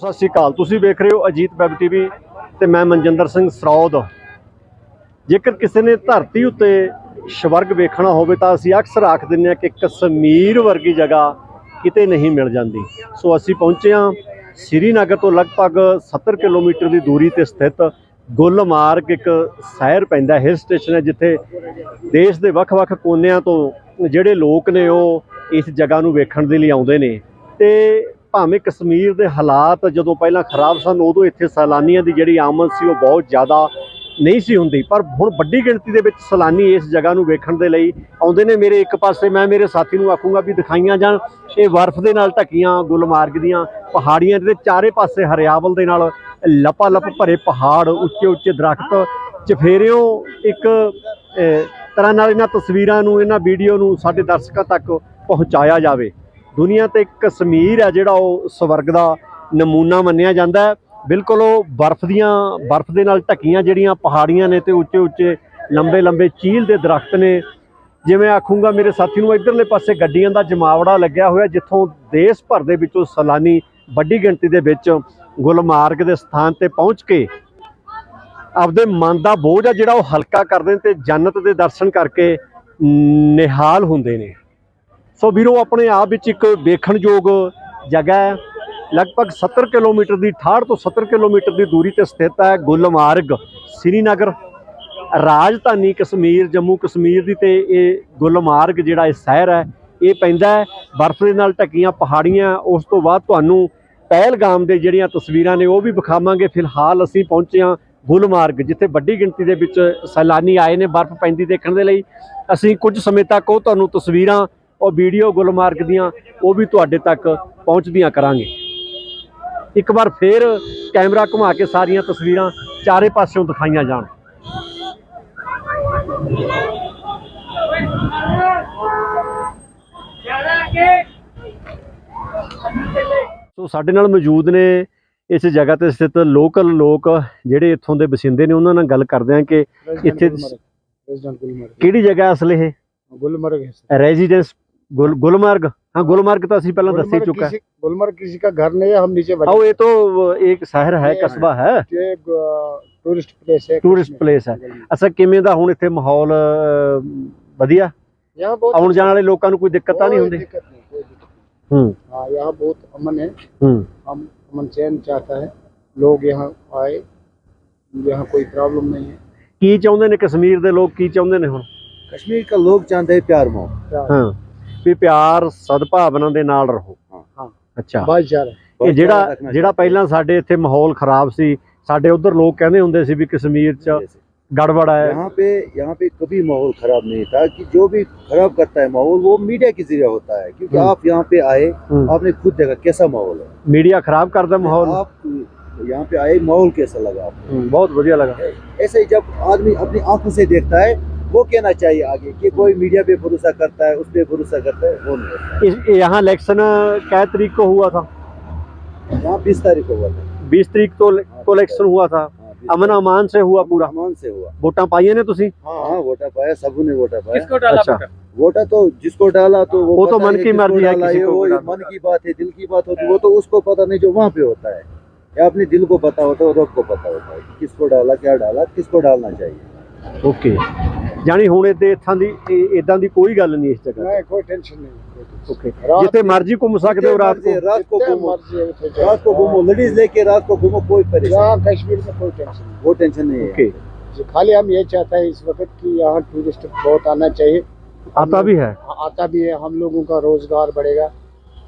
ਸਤਿ ਸ਼੍ਰੀ ਅਕਾਲ। ਤੁਸੀਂ ਵੇਖ ਰਹੇ ਹੋ ਅਜੀਤ ਵੈਬ ਟੀਵੀ ਤੇ ਮੈਂ ਮਨਜਿੰਦਰ ਸਿੰਘ ਸਰੌਦ ਜੇਕਰ ਕਿਸੇ ਨੇ ਧਰਤੀ ਉੱਤੇ ਸਵਰਗ ਵੇਖਣਾ ਹੋਵੇ ਤਾਂ ਅਸੀਂ ਅਕਸਰ ਆਖ ਦਿੰਦੇ ਹਾਂ ਕਿ ਕਸ਼ਮੀਰ ਵਰਗੀ ਜਗ੍ਹਾ ਕਿਤੇ ਨਹੀਂ ਮਿਲ ਜਾਂਦੀ। ਸੋ ਅਸੀਂ ਪਹੁੰਚੇ ਹਾਂ ਸ੍ਰੀਨਗਰ ਤੋਂ ਲਗਭਗ 70 ਕਿਲੋਮੀਟਰ ਦੀ ਦੂਰੀ ਤੇ ਸਥਿਤ ਗੁਲਮਾਰਗ, ਇੱਕ ਸ਼ਹਿਰ ਪੈਂਦਾ ਹਿਲ ਸਟੇਸ਼ਨ ਹੈ ਜਿੱਥੇ ਦੇਸ਼ ਦੇ ਵੱਖ-ਵੱਖ ਕੋਨਿਆਂ ਤੋਂ ਜਿਹੜੇ ਲੋਕ ਨੇ ਉਹ ਇਸ ਜਗ੍ਹਾ ਨੂੰ ਵੇਖਣ ਦੇ ਲਈ ਆਉਂਦੇ ਨੇ। ਤੇ ਭਾਵੇਂ ਕਸ਼ਮੀਰ ਦੇ ਹਾਲਾਤ ਜਦੋਂ ਪਹਿਲਾਂ ਖਰਾਬ ਸਨ, ਉਦੋਂ ਇੱਥੇ ਸੈਲਾਨੀਆਂ ਦੀ ਜਿਹੜੀ ਆਮਦ ਸੀ, ਉਹ ਬਹੁਤ ਜ਼ਿਆਦਾ ਨਹੀਂ ਸੀ ਹੁੰਦੀ। ਪਰ ਹੁਣ ਵੱਡੀ ਗਿਣਤੀ ਦੇ ਵਿੱਚ ਸੈਲਾਨੀ ਇਸ ਜਗ੍ਹਾ ਨੂੰ ਵੇਖਣ ਦੇ ਲਈ ਆਉਂਦੇ ਨੇ। ਮੇਰੇ ਇੱਕ ਪਾਸੇ ਮੈਂ ਮੇਰੇ ਸਾਥੀ ਨੂੰ ਆਖੂੰਗਾ ਵੀ ਦਿਖਾਈਆਂ ਜਾਣ। ਇਹ ਬਰਫ਼ ਦੇ ਨਾਲ ਢਕੀਆਂ ਗੁਲਮਾਰਗ ਦੀਆਂ ਪਹਾੜੀਆਂ ਦੇ ਚਾਰੇ ਪਾਸੇ ਹਰਿਆਵਲ ਦੇ ਨਾਲ ਲਪਾ ਲਪ ਭਰੇ ਪਹਾੜ, ਉੱਚੇ ਉੱਚੇ ਦਰਖਤ, ਚਫੇਰਿਓ ਇੱਕ ਤਰ੍ਹਾਂ ਨਾਲ ਇਹਨਾਂ ਤਸਵੀਰਾਂ ਨੂੰ, ਇਹਨਾਂ ਵੀਡੀਓ ਨੂੰ ਸਾਡੇ ਦਰਸ਼ਕਾਂ ਤੱਕ ਪਹੁੰਚਾਇਆ ਜਾਵੇ। ਦੁਨੀਆ ਤੇ ਕਸ਼ਮੀਰ ਹੈ ਜਿਹੜਾ ਉਹ ਸਵਰਗ ਦਾ ਨਮੂਨਾ ਮੰਨਿਆ ਜਾਂਦਾ ਹੈ। ਬਿਲਕੁਲ ਉਹ ਬਰਫ਼ ਦੀਆਂ, ਬਰਫ਼ ਦੇ ਨਾਲ ਢੱਕੀਆਂ ਜਿਹੜੀਆਂ ਪਹਾੜੀਆਂ ਨੇ ਤੇ ਉੱਚੇ ਉੱਚੇ ਲੰਬੇ ਲੰਬੇ ਚੀਲ ਦੇ ਦਰਖਤ ਨੇ। ਜਿਵੇਂ ਆਖੂੰਗਾ ਮੇਰੇ ਸਾਥੀ ਨੂੰ ਇਧਰਲੇ ਪਾਸੇ ਗੱਡੀਆਂ ਦਾ ਜਮਾਵੜਾ ਲੱਗਿਆ ਹੋਇਆ ਜਿੱਥੋਂ ਦੇਸ਼ ਭਰ ਦੇ ਵਿੱਚੋਂ ਸੈਲਾਨੀ ਵੱਡੀ ਗਿਣਤੀ ਦੇ ਵਿੱਚ ਗੁਲਮਾਰਗ ਦੇ ਸਥਾਨ ਤੇ ਪਹੁੰਚ ਕੇ ਆਪਦੇ ਮਨ ਦਾ ਬੋਝ ਆ ਜਿਹੜਾ ਉਹ ਹਲਕਾ ਕਰਦੇ ਨੇ ਤੇ ਜੰਨਤ ਦੇ ਦਰਸ਼ਨ ਕਰਕੇ ਨਿਹਾਲ ਹੁੰਦੇ ਨੇ। ਸੋ ਵੀਰੋ, ਆਪਣੇ ਆਪ ਵਿੱਚ ਇੱਕ ਵੇਖਣਯੋਗ ਜਗ੍ਹਾ ਹੈ। ਲਗਭਗ 70 ਕਿਲੋਮੀਟਰ ਦੀ 68 ਤੋਂ 70 ਕਿਲੋਮੀਟਰ ਦੀ ਦੂਰੀ ਤੇ ਸਥਿਤ ਹੈ ਗੁਲਮਾਰਗ, ਸ੍ਰੀਨਗਰ। ਰਾਜਧਾਨੀ ਕਸ਼ਮੀਰ, ਜੰਮੂ ਕਸ਼ਮੀਰ ਦੀ ਤੇ ਇਹ ਗੁਲਮਾਰਗ ਜਿਹੜਾ ਇਹ ਸ਼ਹਿਰ ਹੈ, ਇਹ ਪੈਂਦਾ ਹੈ। ਬਰਫ਼ ਦੇ ਨਾਲ ਢਕੀਆਂ ਪਹਾੜੀਆਂ, ਉਸ ਤੋਂ ਬਾਅਦ ਤੁਹਾਨੂੰ ਪਹਿਲਗਾਮ ਦੇ ਜਿਹੜੀਆਂ ਤਸਵੀਰਾਂ ਨੇ, ਉਹ ਵੀ ਵਿਖਾਵਾਂਗੇ। ਫਿਲਹਾਲ ਅਸੀਂ ਪਹੁੰਚੇ ਹਾਂ ਗੁਲਮਾਰਗ, ਜਿੱਥੇ ਵੱਡੀ ਗਿਣਤੀ ਦੇ ਵਿੱਚ ਸੈਲਾਨੀ ਆਏ ਨੇ ਬਰਫ਼ ਪੈਂਦੀ ਦੇਖਣ ਦੇ ਲਈ। ਅਸੀਂ ਕੁਝ ਸਮੇਂ ਤੱਕ ਉਹ ਤੁਹਾਨੂੰ ਤਸਵੀਰਾਂ ਉਹ ਵੀਡੀਓ ਗੁਲਮਾਰਗ ਦੀਆਂ ਉਹ ਵੀ ਤੁਹਾਡੇ ਤੱਕ ਪਹੁੰਚਦੀਆਂ ਕਰਾਂਗੇ। ਇੱਕ ਵਾਰ ਫੇਰ ਕੈਮਰਾ ਘੁਮਾ ਕੇ ਸਾਰੀਆਂ ਤਸਵੀਰਾਂ ਚਾਰੇ ਪਾਸਿਓਂ ਦਿਖਾਈਆਂ ਜਾਣ। ਸੋ ਸਾਡੇ ਨਾਲ ਮੌਜੂਦ ਨੇ ਇਸ ਜਗ੍ਹਾ ਤੇ ਸਥਿਤ ਲੋਕਲ ਲੋਕ ਜਿਹੜੇ ਇੱਥੋਂ ਦੇ ਵਸਿੰਦੇ ਨੇ ਉਹਨਾਂ ਨਾਲ ਗੱਲ ਕਰਦੇ ਆ ਕਿ ਇੱਥੇ ਕਿਹੜੀ ਜਗ੍ਹਾ ਅਸਲ ਇਹ? ਗੁਲਮਰਗ ਰੈਜ਼ੀਡੈਂਸ ਗੁਲ ਗੁਲਮਾਰਗ ਹਾਂ ਗੁਲਮਾਰਗ ਤਾਂ ਅਸੀਂ ਪਹਿਲਾਂ ਦੱਸ ਹੀ गुलमर्ग ਚੁੱਕਾ ਹੈ किसी गुलमर्ग किसी का घर नहीं है हम नीचे आओ ये तो एक शहर है ये ਕਸਬਾ ਹੈ ये टूरिस्ट प्लेस है ਟੂਰਿਸਟ ਪਲੇਸ ਹੈ ਅੱਛਾ ਕਿਵੇਂ ਦਾ ਹੁਣ ਇੱਥੇ ਮਾਹੌਲ ਅਹ, ਵਧੀਆ यहाँ बहुत ਆਉਣ ਜਾਣ ਵਾਲੇ ਲੋਕਾਂ ਨੂੰ ਕੋਈ ਦਿੱਕਤ ਤਾਂ ਨਹੀਂ कोई ਹੁੰਦੀ दिक्कत नहीं कोई दिक्कत ਹੂੰ नहीं। हाँ यहाँ बहुत अमन है ਹੂੰ हम अमन चैन चाहता है लोग यहाँ आए यहाँ कोई प्रॉब्लम नहीं है ਕੀ ਚਾਹੁੰਦੇ ਨੇ ਕਸ਼ਮੀਰ ਦੇ ਲੋਕ ਕੀ ਚਾਹੁੰਦੇ ਨੇ ਹੁਣ कश्मीर का लोग चाहते हैं प्यार मोह क्या ਹਾਂ ਵੀ ਪਿਆਰ ਸਦਭਾਵਨਾ ਦੇ ਨਾਲ ਰਹੋ हाँ ਅੱਛਾ भाईचारा ਇਹ ਜਿਹੜਾ ਜਿਹੜਾ ਪਹਿਲਾਂ ਸਾਡੇ ਇੱਥੇ ਮਾਹੌਲ ਖਰਾਬ ਸੀ ਸਾਡੇ ਉਧਰ ਲੋਕ ਕਹਿੰਦੇ ਹੁੰਦੇ ਸੀ ਵੀ ਕਸ਼ਮੀਰ 'ਚ जैसे। ਗੜਬੜ ਹੈ यहाँ पे यहाँ पे कभी माहौल खराब नहीं था कि जो भी खराब करता है माहौल वो मीडिया के जरिए होता है क्योंकि हम्म। आप यहाँ पे आए हम्म। आपने खुद देखा कैसा माहौल है ਮੀਡੀਆ ਖਰਾਬ ਕਰਦਾ ਮਾਹੌਲ आप यहाँ पे आए माहौल कैसा लगा आपको ਹੂੰ, ਬਹੁਤ ਵਧੀਆ ਲੱਗਾ ऐसे ही जब आदमी अपनी आंखों से देखता है वो कहना चाहिए आगे कि कोई मीडिया पे भरोसा करता है उस पे भरोसा करता है वो नहीं यहाँ इलेक्शन कै तारीख को हुआ था? यहाँ बीस तारीख को हुआ था। बीस तारीख को को इलेक्शन हुआ था। हाँ, 20 अमन अमान से हुआ पूरा? अमान से हुआ। वोटा पाइए ने तुसी? हाँ हाँ वोटा पाया सबू ने वोटा पाया। किसको डाला अच्छा। वोटा? तो जिसको डाला तो वो, वो तो मन की मर्ज़ी है, किसी को वो मन की बात है दिल की बात होती है वो तो उसको पता नहीं जो वहाँ पे होता है। या अपने दिल को पता होता है और को पता होता है किसको डाला क्या डाला किसको डालना चाहिए। ਓਕੇ ਜਾਨੀ ਹੁਣ ਇਹਦੇ ਇੱਥਾਂ ਦੀ ਇਦਾਂ ਦੀ ਕੋਈ ਗੱਲ ਨਹੀਂ ਇਸ ਜਗ੍ਹਾ नहीं कोई टेंशन नहीं कोई टेंशन ਓਕੇ रात जिथे मर्जी घूम सकते हो रात को मर्जी, रात को जितने घूमो मर्जी है उतने जाओ। रात को घूमो लेडीज लेके रात को घूमो कोई परेशानी यहाँ कश्मीर में कोई टेंशन नहीं वो टेंशन नहीं है ओके जी, खाली हम ये चाहते हैं इस वक्त कि यहाँ टूरिस्ट बहुत आना चाहिए आता भी है आता भी है हम लोगों का रोजगार बढ़ेगा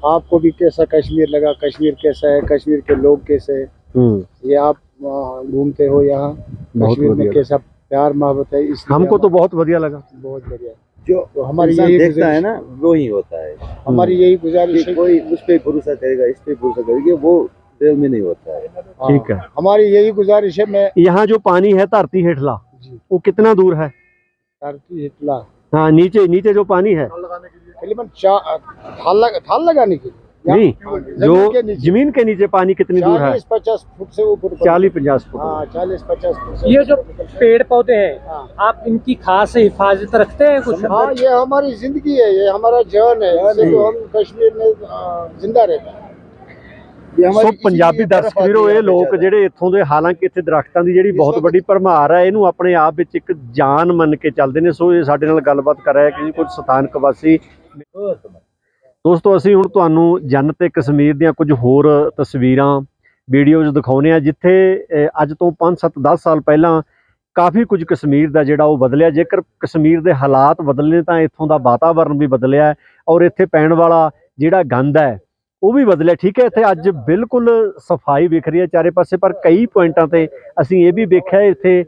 आपको भी कैसा कश्मीर लगा कश्मीर कैसा है कश्मीर के लोग कैसे हैं हम्म ये आप वहाँ घूमते हो यहाँ बहुत कश्मीर में बढ़िया कैसा प्यार मोहब्बत है इसलिए हमको तो बहुत बढ़िया लगा। बहुत बढ़िया। जो तो हमारी यही देखता है ना वो ही होता है। हमारी यही गुजारिश है कोई उस पे भरोसा करेगा इस पे भरोसा करेगा वो रियल में नहीं होता है। हाँ, ठीक है। हमारी यही गुजारिश है मैं यहाँ जो पानी है धरती हेठला वो कितना दूर है? धरती हेठला। हाँ नीचे नीचे जो पानी है। थाल लग, थाल लगाने के लिए। नहीं जो जमीन के नीचे जमीन के नीचे पानी कितनी दूर है चालीस पचास फुट से ऊपर ऊपर- चालीस पचास फुट हाँ चालीस पचास फुट से ये जो ऊपर ऊपर- पेड़ पौधे हैं हाँ आप इनकी खास हिफाजत रखते हैं कुछ हाँ ये हमारी जिंदगी है ये हमारा जान है इससे तो हम कश्मीर में आ, जिंदा रहते हैं ये हमारी ਸੋ ਪੰਜਾਬੀ इसीलिए ਦਰਸ਼ਕ बर्फ ਵੀਰੋ आती है ਇਹ यहाँ पे ਲੋਕ ज्यादा। ਜਿਹੜੇ ਇੱਥੋਂ ਦੇ ਹਾਲਾਂਕਿ ਇੱਥੇ ਦਰਖਤਾਂ ਦੀ ਜਿਹੜੀ ਬਹੁਤ ਵੱਡੀ ਭਰਮਾਰ ਹੈ ਇਹਨੂੰ ਆਪਣੇ ਆਪ ਵਿੱਚ ਇੱਕ ਜਾਨ ਮੰਨ ਕੇ ਚੱਲਦੇ ਨੇ ਸੋ ਇਹ ਸਾਡੇ ਨਾਲ ਗੱਲਬਾਤ ਕਰ ਰਿਹਾ ਕਿ ਜੀ ਕੁਝ ਸਥਾਨਕ ਵਾਸੀ ਦੋਸਤੋ, ਅਸੀਂ ਹੁਣ ਤੁਹਾਨੂੰ ਜੰਨਤ ਤੇ ਕਸ਼ਮੀਰ ਦੀਆਂ ਕੁਝ ਹੋਰ ਤਸਵੀਰਾਂ, ਵੀਡੀਓਜ਼ ਦਿਖਾਉਨੇ ਆ ਜਿੱਥੇ ਅੱਜ ਤੋਂ 5 7 10 ਸਾਲ ਪਹਿਲਾਂ ਕਾਫੀ ਕੁਝ ਕਸ਼ਮੀਰ ਦਾ ਜਿਹੜਾ ਉਹ ਬਦਲਿਆ। ਜੇਕਰ ਕਸ਼ਮੀਰ ਦੇ ਹਾਲਾਤ ਬਦਲੇ ਤਾਂ ਇੱਥੋਂ ਦਾ ਵਾਤਾਵਰਣ ਵੀ ਬਦਲਿਆ ਔਰ ਇੱਥੇ ਪੈਣ ਵਾਲਾ ਜਿਹੜਾ ਗੰਦ ਹੈ, ਉਹ ਵੀ ਬਦਲਿਆ। ਠੀਕ ਹੈ, ਇੱਥੇ ਅੱਜ ਬਿਲਕੁਲ ਸਫ਼ਾਈ ਵਿਖ ਰਹੀ ਹੈ ਚਾਰੇ ਪਾਸੇ, ਪਰ ਕਈ ਪੁਆਇੰਟਾਂ ਤੇ ਅਸੀਂ ਇਹ ਵੀ ਵੇਖਿਆ, ਇੱਥੇ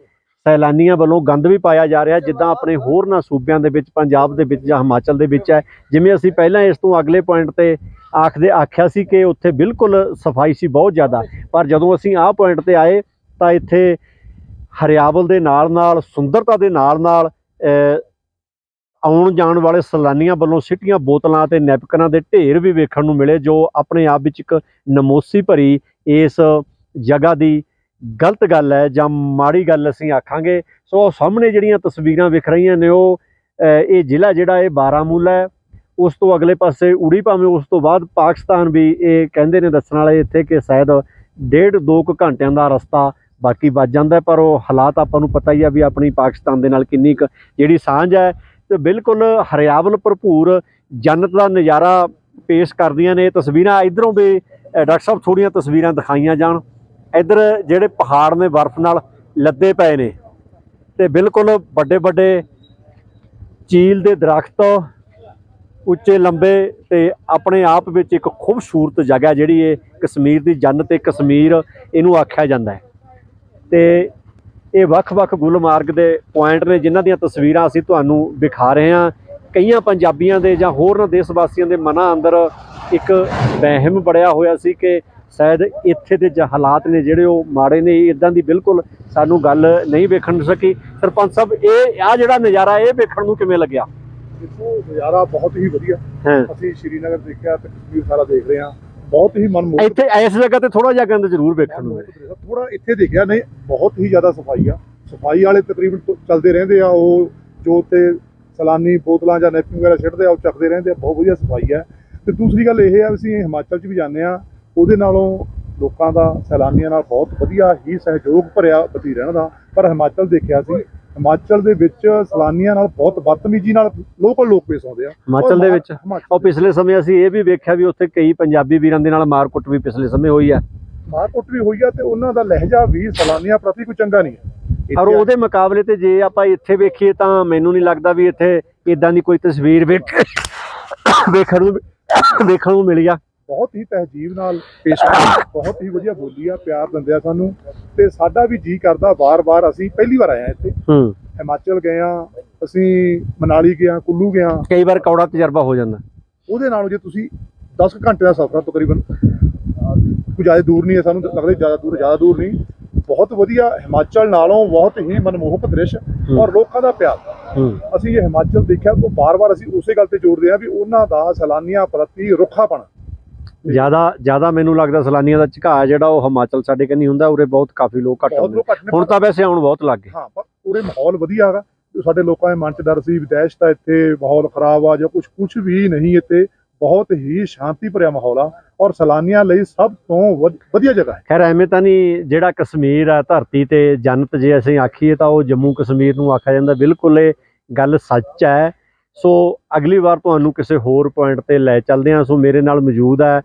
ਸੈਲਾਨੀਆਂ ਵੱਲੋਂ ਗੰਦ ਵੀ ਪਾਇਆ ਜਾ ਰਿਹਾ, ਜਿੱਦਾਂ ਆਪਣੇ ਹੋਰਨਾਂ ਸੂਬਿਆਂ ਦੇ ਵਿੱਚ, ਪੰਜਾਬ ਦੇ ਵਿੱਚ ਜਾਂ ਹਿਮਾਚਲ ਦੇ ਵਿੱਚ ਹੈ। ਜਿਵੇਂ ਅਸੀਂ ਪਹਿਲਾਂ ਇਸ ਤੋਂ ਅਗਲੇ ਪੁਆਇੰਟ ਤੇ ਆਖਦੇ, ਆਖਿਆ ਸੀ ਕਿ ਉੱਥੇ ਬਿਲਕੁਲ ਸਫ਼ਾਈ ਸੀ, ਬਹੁਤ ਜ਼ਿਆਦਾ। ਪਰ ਜਦੋਂ ਅਸੀਂ ਆਹ ਪੁਆਇੰਟ ਤੇ ਆਏ, ਤਾਂ ਇੱਥੇ ਹਰਿਆਵਲ ਦੇ ਨਾਲ ਨਾਲ ਸੁੰਦਰਤਾ ਦੇ ਨਾਲ ਨਾਲ ਆਉਣ ਜਾਣ ਵਾਲੇ ਸੈਲਾਨੀਆਂ ਵੱਲੋਂ ਸਿੱਟੀਆਂ ਬੋਤਲਾਂ ਤੇ ਨੈਪਕਨਾਂ ਦੇ ਢੇਰ ਵੀ ਵੇਖਣ ਨੂੰ ਮਿਲੇ, ਜੋ ਆਪਣੇ ਆਪ ਵਿੱਚ ਇੱਕ ਨਮੋਸੀ ਭਰੀ ਇਸ ਜਗ੍ਹਾ ਦੀ ਗਲਤ ਗੱਲ ਹੈ ਜਾਂ ਮਾੜੀ ਗੱਲ ਅਸੀਂ ਆਖਾਂਗੇ, ਸੋ ਸਾਹਮਣੇ ਜਿਹੜੀਆਂ ਤਸਵੀਰਾਂ ਵਿਖ ਰਹੀਆਂ ਨੇ ਉਹ ਇਹ ਜ਼ਿਲ੍ਹਾ ਜਿਹੜਾ ਇਹ ਬਾਰਾਮੂਲਾ ਹੈ, ਉਸ ਤੋਂ ਅਗਲੇ ਪਾਸੇ ਉੜੀ ਭਾਵੇਂ ਉਸ ਤੋਂ ਬਾਅਦ ਪਾਕਿਸਤਾਨ ਵੀ ਇਹ ਕਹਿੰਦੇ ਨੇ ਦੱਸਣ ਵਾਲੇ ਇੱਥੇ ਕਿ ਸ਼ਾਇਦ ਡੇਢ ਦੋ ਕੁ ਘੰਟਿਆਂ ਦਾ ਰਸਤਾ ਬਾਕੀ ਬਚ ਜਾਂਦਾ ਪਰ ਉਹ ਹਾਲਾਤ ਆਪਾਂ ਨੂੰ ਪਤਾ ਹੀ ਆ ਵੀ ਆਪਣੀ ਪਾਕਿਸਤਾਨ ਦੇ ਨਾਲ ਕਿੰਨੀ ਕੁ ਜਿਹੜੀ ਸਾਂਝ ਹੈ। ਤੇ ਬਿਲਕੁਲ ਹਰਿਆਵਲ ਭਰਪੂਰ ਜੰਨਤ ਦਾ ਨਜ਼ਾਰਾ ਪੇਸ਼ ਕਰਦੀਆਂ ਨੇ ਤਸਵੀਰਾਂ। ਇਧਰੋਂ ਵੀ ਡਾਕਟਰ ਸਾਹਿਬ ਥੋੜੀਆਂ ਤਸਵੀਰਾਂ ਦਿਖਾਈਆਂ ਜਾਣ। ਇੱਧਰ ਜਿਹੜੇ ਪਹਾੜ ਨੇ ਬਰਫ਼ ਨਾਲ ਲੱਦੇ ਪਏ ਨੇ ਤੇ ਬਿਲਕੁਲ ਵੱਡੇ ਵੱਡੇ ਚੀਲ ਦੇ ਦਰਖਤ ਉੱਚੇ ਲੰਬੇ ਤੇ ਆਪਣੇ ਆਪ ਵਿੱਚ ਇੱਕ ਖੂਬਸੂਰਤ ਜਗ੍ਹਾ ਜਿਹੜੀ ਇਹ ਕਸ਼ਮੀਰ ਦੀ ਜੰਨਤ ਤੇ ਕਸ਼ਮੀਰ ਇਹਨੂੰ ਆਖਿਆ ਜਾਂਦਾ ਹੈ। ਤੇ ਇਹ ਵੱਖ-ਵੱਖ ਗੁਲਮਾਰਗ ਦੇ ਪੁਆਇੰਟ ਨੇ ਜਿਨ੍ਹਾਂ ਦੀਆਂ ਤਸਵੀਰਾਂ ਅਸੀਂ ਤੁਹਾਨੂੰ ਵਿਖਾ ਰਹੇ ਹਾਂ। ਕਈਆਂ ਪੰਜਾਬੀਆਂ ਦੇ ਜਾਂ ਹੋਰਨਾਂ ਦੇਸ਼ ਵਾਸੀਆਂ ਦੇ ਮਨਾਂ ਅੰਦਰ ਇੱਕ ਵਹਿਮ ਬੜਿਆ ਹੋਇਆ ਸੀ ਕਿ ਸ਼ਾਇਦ ਇੱਥੇ ਦੇ ਹਾਲਾਤ ਨੇ ਜਿਹੜੇ ਉਹ ਮਾੜੇ ਨੇ ਇਦਾਂ ਦੀ ਬਿਲਕੁਲ ਸਾਨੂੰ ਗੱਲ ਨਹੀਂ ਵੇਖਣ ਸਕੀ। ਸਰਪੰਚ ਸਾਹਿਬ ਇਹ ਆ ਜਿਹੜਾ ਨਜ਼ਾਰਾ ਇਹ ਵੇਖਣ ਨੂੰ ਕਿਵੇਂ ਲੱਗਿਆ? ਦੇਖੋ ਨਜ਼ਾਰਾ ਬਹੁਤ ਹੀ ਵਧੀਆ। ਅਸੀਂ ਸ਼੍ਰੀਨਗਰ ਦੇਖਿਆ ਤੇ ਕਸ਼ਮੀਰ ਸਾਰਾ ਦੇਖ ਰਹੇ ਹਾਂ। ਬਹੁਤ ਹੀ ਮਨਮੋਹਕ ਇੱਥੇ ਇਸ ਜਗ੍ਹਾ ਤੇ ਥੋੜਾ ਜਿਹਾ ਗੰਦ ਜ਼ਰੂਰ ਵੇਖਣ ਨੂੰ। ਥੋੜਾ ਇੱਥੇ ਦੇਖਿਆ ਨਹੀਂ ਬਹੁਤ ਹੀ ਜ਼ਿਆਦਾ ਸਫ਼ਾਈ ਆ। ਸਫ਼ਾਈ ਵਾਲੇ ਤਕਰੀਬਨ ਚੱਲਦੇ ਰਹਿੰਦੇ ਆ ਉਹ ਜੋ ਤੇ ਸਲਾਨੀ ਬੋਤਲਾਂ ਜਾਂ ਨੈਪਕਿਨ ਵਗੈਰਾ ਛੱਡਦੇ ਆ ਉਹ ਚੱਕਦੇ ਰਹਿੰਦੇ ਆ। ਬਹੁਤ ਵਧੀਆ ਸਫ਼ਾਈ ਆ। ਤੇ ਦੂਸਰੀ ਗੱਲ ਇਹ ਆ ਅਸੀਂ ਹਿਮਾਚਲ 'ਚ ਵੀ ਜਾਂਦੇ ਆ ਉਹਦੇ ਨਾਲੋਂ ਲੋਕਾਂ ਦਾ ਸੈਲਾਨੀਆਂ ਨਾਲ ਬਹੁਤ ਵਧੀਆ ਹੀ ਸਹਿਯੋਗ ਭਰਿਆ ਬਤੀ ਰਹਿਣ ਦਾ। ਪਰ ਹਿਮਾਚਲ ਦੇਖਿਆ ਸੀ ਹਿਮਾਚਲ ਦੇ ਵਿੱਚ ਸੈਲਾਨੀਆਂ ਨਾਲ ਬਹੁਤ ਬਦਤਮੀਜ਼ੀ ਨਾਲ ਲੋਕਲ ਲੋਕ ਪੇਸ਼ ਆਉਂਦੇ ਆ। ਹਿਮਾਚਲ ਦੇ ਵਿੱਚ? ਉਹ ਪਿਛਲੇ ਸਮੇਂ ਅਸੀਂ ਇਹ ਵੀ ਵੇਖਿਆ ਵੀ ਉੱਥੇ ਕਈ ਪੰਜਾਬੀ ਵੀਰਾਂ ਦੇ ਨਾਲ ਮਾਰਕੁੱਟ ਵੀ ਪਿਛਲੇ ਸਮੇਂ ਹੋਈ ਆ। ਮਾਰਕੁੱਟ ਵੀ ਹੋਈ ਆ ਤੇ ਉਹਨਾਂ ਦਾ ਲਹਿਜਾ ਵੀ ਸੈਲਾਨੀਆਂ ਪ੍ਰਤੀ ਕੋਈ ਚੰਗਾ ਨਹੀਂ ਹੈ। ਔਰ ਉਹਦੇ ਮੁਕਾਬਲੇ ਤੇ ਜੇ ਆਪਾਂ ਇੱਥੇ ਵੇਖੀਏ ਤਾਂ ਮੈਨੂੰ ਨਹੀਂ ਲੱਗਦਾ ਵੀ ਇੱਥੇ ਇਦਾਂ ਦੀ ਕੋਈ ਤਸਵੀਰ ਵੇਖ ਵੇਖਣ ਨੂੰ ਵੇਖਣ ਨੂੰ ਮਿਲੀ ਆ। ਬਹੁਤ ਹੀ ਤਹਿਜੀਬ ਨਾਲ ਪੇਸ਼ ਕੀਤਾ ਬਹੁਤ ਹੀ ਵਧੀਆ ਬੋਲੀ ਆ ਪਿਆਰ ਦਿੰਦੇ ਆ ਸਾਨੂੰ। ਤੇ ਸਾਡਾ ਵੀ ਜੀ ਕਰਦਾ ਵਾਰ-ਵਾਰ। ਅਸੀਂ ਪਹਿਲੀ ਵਾਰ ਆਏ ਆ ਇੱਥੇ। ਹੂੰ। ਹਿਮਾਚਲ ਗਏ ਆ ਅਸੀਂ ਮਨਾਲੀ ਗਏ ਆ ਕੁੱਲੂ ਗਏ ਆ। ਕਈ ਵਾਰ ਕੌੜਾ ਤਜਰਬਾ ਹੋ ਜਾਂਦਾ। ਉਹਦੇ ਨਾਲੋਂ ਜੇ ਤੁਸੀਂ 10 ਕੁ ਘੰਟੇ ਦਾ ਸਫ਼ਰ ਆ ਤਕਰੀਬਨ ਕੋਈ ਜ਼ਿਆਦਾ ਦੂਰ ਨਹੀਂ ਹੈ ਸਾਨੂੰ ਲੱਗਦਾ ਜ਼ਿਆਦਾ ਦੂਰ ਜ਼ਿਆਦਾ ਦੂਰ ਨਹੀਂ। ਬਹੁਤ ਵਧੀਆ ਹਿਮਾਚਲ ਨਾਲੋਂ ਬਹੁਤ ਹੀ ਮਨਮੋਹਕ ਦ੍ਰਿਸ਼ ਔਰ ਲੋਕਾਂ ਦਾ ਪਿਆਰ। ਅਸੀਂ ਇਹ ਹਿਮਾਚਲ ਦੇਖਿਆ ਤਾਂ ਬਾਰ-ਬਾਰ ਅਸੀਂ ਉਸੇ ਗੱਲ ਤੇ ਜ਼ੋਰ ਆ ਵੀ ਉਹਨਾਂ ਦਾ ਸੈਲਾਨੀਆਂ ਪ੍ਰਤੀ ਰੁੱਖਾਪਣ ਜ਼ਿਆਦਾ ਜ਼ਿਆਦਾ ਮੈਨੂੰ ਲੱਗਦਾ ਸੈਲਾਨੀਆਂ ਦਾ ਝੁਕਾਅ ਜਿਹੜਾ ਉਹ ਹਿਮਾਚਲ ਸਾਡੇ ਕੰਨੀ ਹੁੰਦਾ ਉਰੇ ਬਹੁਤ ਕਾਫੀ ਲੋਕ ਘੱਟ ਆਉਂਦੇ ਹੁਣ ਤਾਂ ਵੈਸੇ ਆਉਣ ਬਹੁਤ ਲੱਗ ਗਏ। ਹਾਂ ਪਰ ਪੂਰੇ ਮਾਹੌਲ ਵਧੀਆ ਹੈਗਾ। ਸਾਡੇ ਲੋਕਾਂ ਦੇ ਮਨ 'ਚ ਡਰ ਸੀ ਵਿਦੇਸ਼ ਤਾਂ ਇੱਥੇ ਮਾਹੌਲ ਖਰਾਬ ਆ ਜਾਂ ਕੁਝ ਕੁਝ ਵੀ ਨਹੀਂ ਇੱਥੇ ਬਹੁਤ ਹੀ ਸ਼ਾਂਤੀ ਭਰਿਆ ਮਾਹੌਲ ਆ ਔਰ ਸੈਲਾਨੀਆਂ ਲਈ ਸਭ ਤੋਂ ਵਧ- ਵਧੀਆ ਜਗ੍ਹਾ ਹੈ। ਖੈਰ ਐਵੇਂ ਤਾਂ ਨਹੀਂ ਜਿਹੜਾ ਕਸ਼ਮੀਰ ਆ ਧਰਤੀ ਤੇ ਜੰਨਤ ਜੇ ਅਸੀਂ ਆਖੀਏ ਤਾਂ ਉਹ ਜੰਮੂ ਕਸ਼ਮੀਰ ਨੂੰ ਆਖਿਆ ਜਾਂਦਾ। ਬਿਲਕੁਲ ਇਹ ਗੱਲ ਸੱਚ ਹੈ। ਸੋ ਅਗਲੀ ਵਾਰ ਤੁਹਾਨੂੰ ਕਿਸੇ ਹੋਰ ਪੁਆਇੰਟ ਤੇ ਲੈ ਚੱਲਦੇ ਹਾਂ। ਸੋ ਮੇਰੇ ਨਾਲ ਮੌਜੂਦ ਹੈ